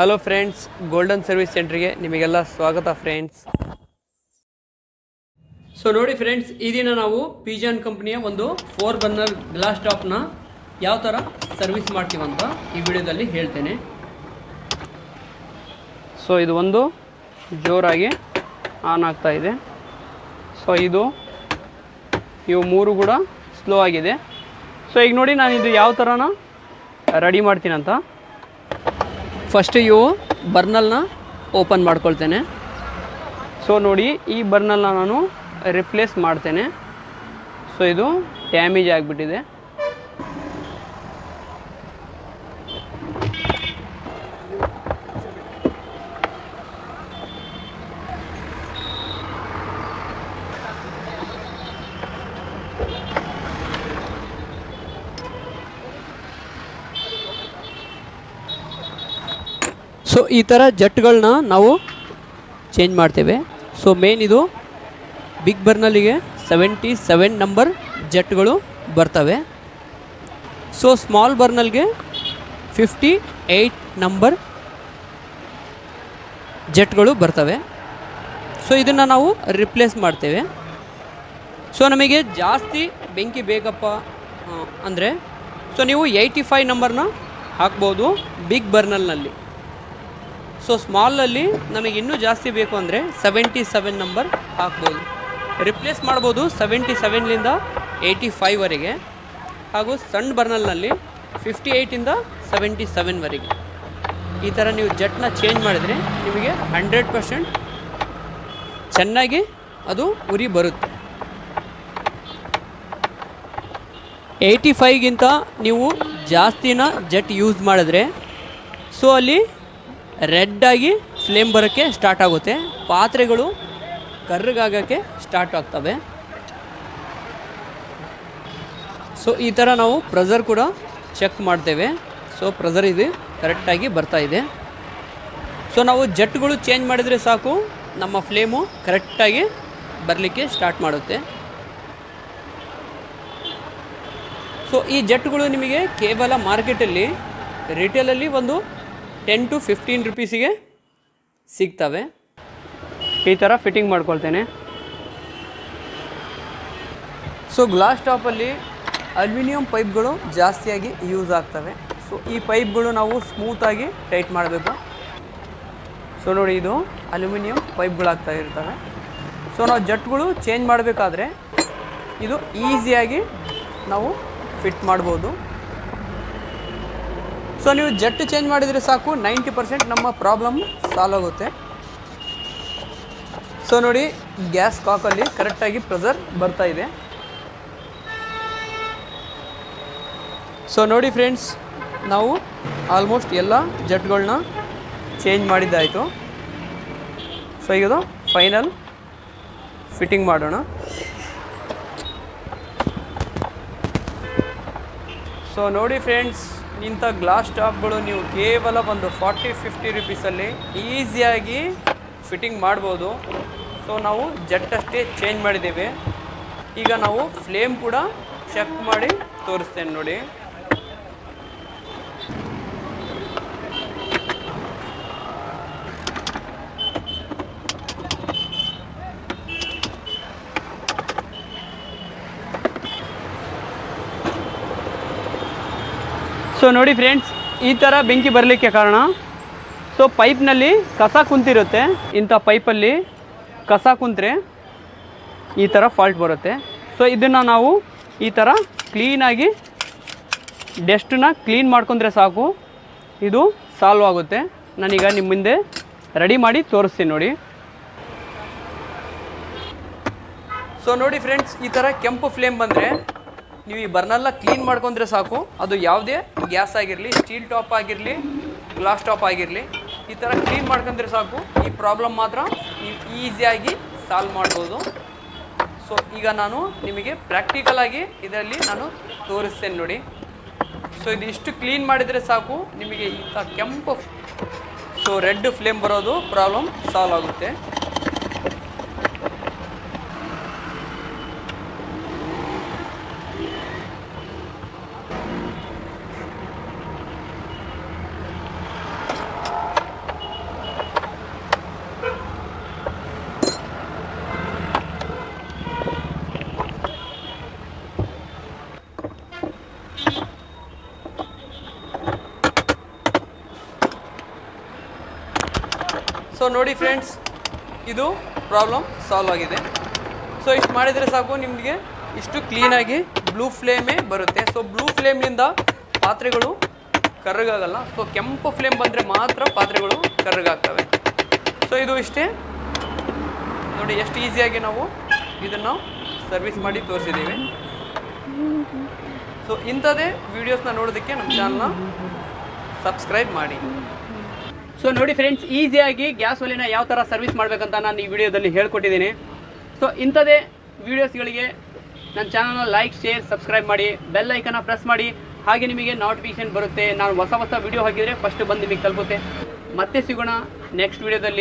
Hello friends golden service ಸೆಂಟ್ರಿಗೆ ನಿಮಗೆಲ್ಲ ಸ್ವಾಗತ ಫ್ರೆಂಡ್ಸ್ ಸೊ ನೋಡಿ ಫ್ರೆಂಡ್ಸ್ ಈ ದಿನ ನಾವು ಪಿಜಾನ್ ಕಂಪ್ನಿಯ ಒಂದು ಫೋರ್ ಬರ್ನರ್ ಗ್ಲಾಸ್ ಟಾಪ್ನ ಯಾವ ಥರ ಸರ್ವಿಸ್ ಮಾಡ್ತೀವಂತ ಈ ವಿಡಿಯೋದಲ್ಲಿ ಹೇಳ್ತೇನೆ. ಸೊ ಇದು ಒಂದು ಜೋರಾಗಿ ಆನ್ ಆಗ್ತಾ ಇದೆ. ಸೊ ಇದು, ಇವು ಮೂರು ಕೂಡ ಸ್ಲೋ ಆಗಿದೆ. ಸೊ ಈಗ ನೋಡಿ ನಾನು ಇದು ಯಾವ ಥರನ ರೆಡಿ ಮಾಡ್ತೀನಂತ ಫಸ್ಟ್ ಇವು ಬರ್ನಲ್ನ ಓಪನ್ ಮಾಡ್ಕೊಳ್ತೇನೆ. ಸೊ ನೋಡಿ, ಈ ಬರ್ನಲ್ನ ನಾನು ರಿಪ್ಲೇಸ್ ಮಾಡ್ತೇನೆ. ಸೊ ಇದು ಡ್ಯಾಮೇಜ್ ಆಗಿಬಿಟ್ಟಿದೆ. ಸೊ ಈ ಥರ ಜಟ್ಗಳನ್ನ ನಾವು ಚೇಂಜ್ ಮಾಡ್ತೇವೆ. ಸೊ ಮೇನ್ ಇದು ಬಿಗ್ ಬರ್ನಲ್ಲಿಗೆ ಸೆವೆಂಟಿ ಸೆವೆನ್ ನಂಬರ್ ಜಟ್ಗಳು ಬರ್ತವೆ. ಸೊ ಸ್ಮಾಲ್ ಬರ್ನಲ್ಗೆ ಫಿಫ್ಟಿ ಏಯ್ಟ್ ನಂಬರ್ ಜೆಟ್ಗಳು ಬರ್ತವೆ. ಸೊ ಇದನ್ನು ನಾವು ರಿಪ್ಲೇಸ್ ಮಾಡ್ತೇವೆ. ಸೊ ನಮಗೆ ಜಾಸ್ತಿ ಬೆಂಕಿ ಬೇಕಪ್ಪ ಅಂದರೆ ಸೊ ನೀವು ಏಯ್ಟಿ ಫೈವ್ ನಂಬರ್ನ ಹಾಕ್ಬೋದು ಬಿಗ್ ಬರ್ನಲ್ನಲ್ಲಿ ಸೊ ಸ್ಮಾಲಲ್ಲಿ ನಮಗೆ ಇನ್ನೂ ಜಾಸ್ತಿ ಬೇಕು ಅಂದರೆ ಸೆವೆಂಟಿ ಸೆವೆನ್ ನಂಬರ್ ಹಾಕ್ಬೋದು. ರಿಪ್ಲೇಸ್ ಮಾಡ್ಬೋದು ಸೆವೆಂಟಿ ಸೆವೆನ್ಲಿಂದ ಏಯ್ಟಿ ಫೈವ್ವರೆಗೆ ಹಾಗೂ ಸಣ್ಣ ಬರ್ನಲ್ನಲ್ಲಿ ಫಿಫ್ಟಿ ಏಯ್ಟಿಂದ ಸೆವೆಂಟಿ ಸೆವೆನ್ವರೆಗೆ ಈ ಥರ ನೀವು ಜಟ್ನ ಚೇಂಜ್ ಮಾಡಿದರೆ ನಿಮಗೆ ಹಂಡ್ರೆಡ್ ಪರ್ಸೆಂಟ್ ಚೆನ್ನಾಗಿ ಅದು ಉರಿ ಬರುತ್ತೆ. ಏಯ್ಟಿ ಫೈವ್ಗಿಂತ ನೀವು ಜಾಸ್ತಿನ ಜಟ್ ಯೂಸ್ ಮಾಡಿದ್ರೆ ಸೊ ಅಲ್ಲಿ ರೆಡ್ಡಾಗಿ ಫ್ಲೇಮ್ ಬರೋಕ್ಕೆ ಸ್ಟಾರ್ಟ್ ಆಗುತ್ತೆ. ಪಾತ್ರೆಗಳು ಕರ್ರಗಾಗೋಕ್ಕೆ ಸ್ಟಾರ್ಟ್ ಆಗ್ತವೆ. ಸೊ ಈ ಥರ ನಾವು ಪ್ರೆಸರ್ ಕೂಡ ಚೆಕ್ ಮಾಡ್ತೇವೆ. ಸೊ ಪ್ರೆಸರ್ ಇದು ಕರೆಕ್ಟಾಗಿ ಬರ್ತಾ ಇದೆ. ಸೊ ನಾವು ಜಟ್ಗಳು ಚೇಂಜ್ ಮಾಡಿದರೆ ಸಾಕು. ನಮ್ಮ ಫ್ಲೇಮು ಕರೆಕ್ಟಾಗಿ ಬರಲಿಕ್ಕೆ ಸ್ಟಾರ್ಟ್ ಮಾಡುತ್ತೆ. ಸೊ ಈ ಜಟ್ಗಳು ನಿಮಗೆ ಕೇವಲ ಮಾರ್ಕೆಟಲ್ಲಿ ರಿಟೇಲಲ್ಲಿ ಒಂದು ಟೆನ್ ಟು ಫಿಫ್ಟೀನ್ ರುಪೀಸಿಗೆ ಸಿಗ್ತವೆ. ಈ ಥರ ಫಿಟ್ಟಿಂಗ್ ಮಾಡ್ಕೊಳ್ತೇನೆ. ಸೊ ಗ್ಲಾಸ್ ಟಾಪಲ್ಲಿ ಅಲ್ಯೂಮಿನಿಯಂ ಪೈಪ್ಗಳು ಜಾಸ್ತಿಯಾಗಿ ಯೂಸ್ ಆಗ್ತವೆ. ಸೊ ಈ ಪೈಪ್ಗಳು ನಾವು ಸ್ಮೂತಾಗಿ ಟೈಟ್ ಮಾಡಬೇಕು. ಸೊ ನೋಡಿ ಇದು ಅಲ್ಯೂಮಿನಿಯಂ ಪೈಪ್ಗಳಾಗ್ತಾ ಇರ್ತವೆ. ಸೊ ನಾವು ಜಟ್ಗಳು ಚೇಂಜ್ ಮಾಡಬೇಕಾದ್ರೆ ಇದು ಈಸಿಯಾಗಿ ನಾವು ಫಿಟ್ ಮಾಡ್ಬೋದು. ಸೊ ನೀವು ಜೆಟ್ ಚೇಂಜ್ ಮಾಡಿದರೆ ಸಾಕು ನೈಂಟಿ ಪರ್ಸೆಂಟ್ ನಮ್ಮ ಪ್ರಾಬ್ಲಮ್ ಸಾಲ್ವ್ ಆಗುತ್ತೆ. ಸೊ ನೋಡಿ ಗ್ಯಾಸ್ ಕಾಕಲ್ಲಿ ಕರೆಕ್ಟಾಗಿ ಪ್ರೆಸರ್ ಬರ್ತಾ ಇದೆ. ಸೊ ನೋಡಿ ಫ್ರೆಂಡ್ಸ್ ನಾವು ಆಲ್ಮೋಸ್ಟ್ ಎಲ್ಲ ಜೆಟ್ಗಳನ್ನ ಚೇಂಜ್ ಮಾಡಿದ್ದಾಯಿತು. ಸೊ ಈಗ ಫೈನಲ್ ಫಿಟ್ಟಿಂಗ್ ಮಾಡೋಣ. ಸೊ ನೋಡಿ ಫ್ರೆಂಡ್ಸ್ ಇಂಥ ಗ್ಲಾಸ್ ಟಾಪ್ಗಳು ನೀವು ಕೇವಲ ಒಂದು ಫಾರ್ಟಿ ಫಿಫ್ಟಿ ರುಪೀಸಲ್ಲಿ ಈಸಿಯಾಗಿ ಫಿಟ್ಟಿಂಗ್ ಮಾಡ್ಬೋದು. ಸೊ ನಾವು ಜಟ್ ಅಷ್ಟೇ ಚೇಂಜ್ ಮಾಡಿದ್ದೀವಿ. ಈಗ ನಾವು ಫ್ಲೇಮ್ ಕೂಡ ಚೆಕ್ ಮಾಡಿ ತೋರಿಸ್ತೇನೆ ನೋಡಿ. ಸೊ ನೋಡಿ ಫ್ರೆಂಡ್ಸ್ ಈ ಥರ ಬೆಂಕಿ ಬರಲಿಕ್ಕೆ ಕಾರಣ. ಸೊ ಪೈಪ್ನಲ್ಲಿ ಕಸ ಕುಂತಿರುತ್ತೆ. ಇಂಥ ಪೈಪಲ್ಲಿ ಕಸ ಕುಂತ್ರೆ ಈ ಥರ ಫಾಲ್ಟ್ ಬರುತ್ತೆ. ಸೊ ಇದನ್ನು ನಾವು ಈ ಥರ ಕ್ಲೀನಾಗಿ ಡೆಸ್ಟನ್ನ ಕ್ಲೀನ್ ಮಾಡ್ಕೊಂಡ್ರೆ ಸಾಕು. ಇದು ಸಾಲ್ವ್ ಆಗುತ್ತೆ. ನಾನೀಗ ನಿಮ್ಮ ಮುಂದೆ ರೆಡಿ ಮಾಡಿ ತೋರಿಸ್ತೀನಿ ನೋಡಿ. ಸೊ ನೋಡಿ ಫ್ರೆಂಡ್ಸ್ ಈ ಥರ ಕೆಂಪು ಫ್ಲೇಮ್ ಬಂದರೆ ನೀವು ಈ ಬರ್ನೆಲ್ಲ ಕ್ಲೀನ್ ಮಾಡ್ಕೊಂಡ್ರೆ ಸಾಕು. ಅದು ಯಾವುದೇ ಗ್ಯಾಸ್ ಆಗಿರಲಿ, ಸ್ಟೀಲ್ ಟಾಪ್ ಆಗಿರಲಿ, ಗ್ಲಾಸ್ ಟಾಪ್ ಆಗಿರಲಿ, ಈ ಥರ ಕ್ಲೀನ್ ಮಾಡ್ಕೊಂಡ್ರೆ ಸಾಕು. ಈ ಪ್ರಾಬ್ಲಮ್ ಮಾತ್ರ ನೀವು ಈಸಿಯಾಗಿ ಸಾಲ್ವ್ ಮಾಡ್ಬೋದು. ಸೊ, ಈಗ ನಾನು ನಿಮಗೆ ಪ್ರಾಕ್ಟಿಕಲಾಗಿ ಇದರಲ್ಲಿ ನಾನು ತೋರಿಸ್ತೇನೆ ನೋಡಿ. ಸೊ, ಇದು ಇಷ್ಟು ಕ್ಲೀನ್ ಮಾಡಿದರೆ ಸಾಕು. ನಿಮಗೆ ಇಂಥ ಕೆಂಪು, ಸೊ, ರೆಡ್ ಫ್ಲೇಮ್ ಬರೋದು ಪ್ರಾಬ್ಲಮ್ ಸಾಲ್ವ್ ಆಗುತ್ತೆ. ಸೊ ನೋಡಿ ಫ್ರೆಂಡ್ಸ್ ಇದು ಪ್ರಾಬ್ಲಮ್ ಸಾಲ್ವ್ ಆಗಿದೆ. ಸೊ ಇಷ್ಟು ಮಾಡಿದರೆ ಸಾಕು, ನಿಮಗೆ ಇಷ್ಟು ಕ್ಲೀನಾಗಿ ಬ್ಲೂ ಫ್ಲೇಮೇ ಬರುತ್ತೆ. ಸೊ ಬ್ಲೂ ಫ್ಲೇಮ್ನಿಂದ ಪಾತ್ರೆಗಳು ಕರ್ರಗಾಗಲ್ಲ ಸೊ ಕೆಂಪು ಫ್ಲೇಮ್ ಬಂದರೆ ಮಾತ್ರ ಪಾತ್ರೆಗಳು ಕರ್ರಗಾಗ್ತವೆ ಸೊ ಇದು ಇಷ್ಟೇ. ನೋಡಿ, ಎಷ್ಟು ಈಸಿಯಾಗಿ ನಾವು ಇದನ್ನು ಸರ್ವಿಸ್ ಮಾಡಿ ತೋರಿಸಿದ್ದೀವಿ. ಸೊ ಇಂಥದ್ದೇ ವೀಡಿಯೋಸ್ನ ನೋಡೋದಕ್ಕೆ ನಮ್ಮ ಚಾನಲ್ನ ಸಬ್ಸ್ಕ್ರೈಬ್ ಮಾಡಿ. ಸೊ ನೋಡಿ ಫ್ರೆಂಡ್ಸ್ ಈಸಿಯಾಗಿ ಗ್ಯಾಸ್ ಒಲೆನ ಯಾವ ಥರ ಸರ್ವಿಸ್ ಮಾಡಬೇಕಂತ ನಾನು ಈ ವಿಡಿಯೋದಲ್ಲಿ ಹೇಳ್ಕೊಟ್ಟಿದ್ದೀನಿ. ಸೊ ಇಂಥದೇ ವೀಡಿಯೋಸ್ಗಳಿಗೆ ನನ್ನ ಚಾನಲ್ನ ಲೈಕ್ ಶೇರ್ ಸಬ್ಸ್ಕ್ರೈಬ್ ಮಾಡಿ ಬೆಲ್ ಐಕನ್ನ ಪ್ರೆಸ್ ಮಾಡಿ. ಹಾಗೆ ನಿಮಗೆ ನೋಟಿಫಿಕೇಶನ್ ಬರುತ್ತೆ. ನಾನು ಹೊಸ ಹೊಸ ವಿಡಿಯೋ ಹಾಕಿದರೆ ಫಸ್ಟ್ ಬಂದು ನಿಮಗೆ ತಲುಪುತ್ತೆ. ಮತ್ತೆ ಸಿಗೋಣ ನೆಕ್ಸ್ಟ್ ವಿಡಿಯೋದಲ್ಲಿ